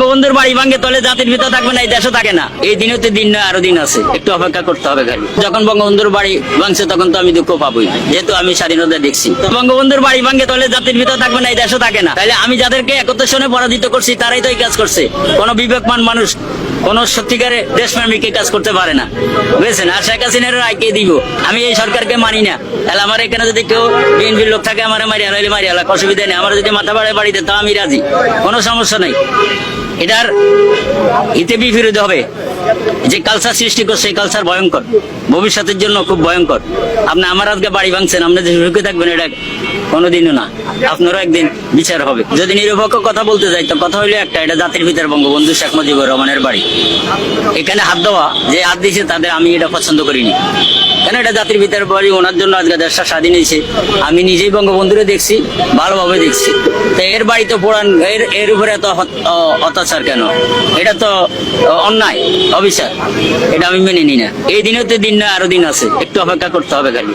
বঙ্গবন্ধুর বাড়ি ভাঙ্গে তলে জাতির ভিতর থাকবে না, এই দেশও থাকে না। এই দিনও তো দিন নয়, আরও দিন আছে। একটু অপেক্ষা করতে হবে খালি। যখন বঙ্গবন্ধুর বাড়ি ভাঙছে, তখন তো আমি দুঃখ পাবোই। যেহেতু আমি স্বাধীনতা দেখছি। বঙ্গবন্ধুর বাড়ি ভাঙ্গে তলে জাতির ভিতর থাকবে না, এই দেশও থাকে না। তাহলে আমি যাদেরকে একত্র সনে পরাজিত করছি, তারাই তো এই কাজ করছে। কোন বিবেকমান মানুষ, কোন সত্যিকারে দেশপ্রেমিক কাজ করতে পারে না। বুঝেছেন? আর শেখ হাসিনার রায় কে দিব? আমি এই সরকারকে মানি না। তাহলে আমার এখানে যদি কেউ বিএনপির লোক থাকে, আমার মারিয়া মারিয়া অসুবিধা নেই। আমার যদি মাথা বাড়ায় বাড়িতে তা আমি রাজি। কোনো সমস্যা নাই। এটার ইতে বিপরীত হবে। যে কালচার সৃষ্টি করছে, এই কালচার ভয়ঙ্কর। ভবিষ্যতের জন্য খুব ভয়ঙ্কর। আপনি আমার আজকে বাড়ি ভাঙছেন, আপনি যে সুখে থাকবেন, এটা কোনোদিনও না। আপনারও একদিন বিচার হবে। যদি নিরপেক্ষ কথা বলতে যাই, তো কথা হইল একটা, এটা জাতির ভিতর বঙ্গবন্ধু শেখ মুজিবুর রহমানের বাড়ি। এখানে হাত দেওয়া, যে হাত দিয়েছে, তাদের আমি এটা পছন্দ করিনি। কেন এটা জাতির ভিতরে বাড়ি? ওনার জন্য আজকে দেশটা স্বাধীন হয়েছে। আমি নিজেই বঙ্গবন্ধুরে দেখছি, ভালোভাবে দেখছি। তো এর বাড়ি তো পুরান, এর এর উপরে এত অত্যাচার কেন? এটা তো অন্যায়। অবিচার এটা আমি মেনে নিই না। এই দিনও তো দিন না আরও দিন আছে। একটু অপেক্ষা করতে হবে খালি।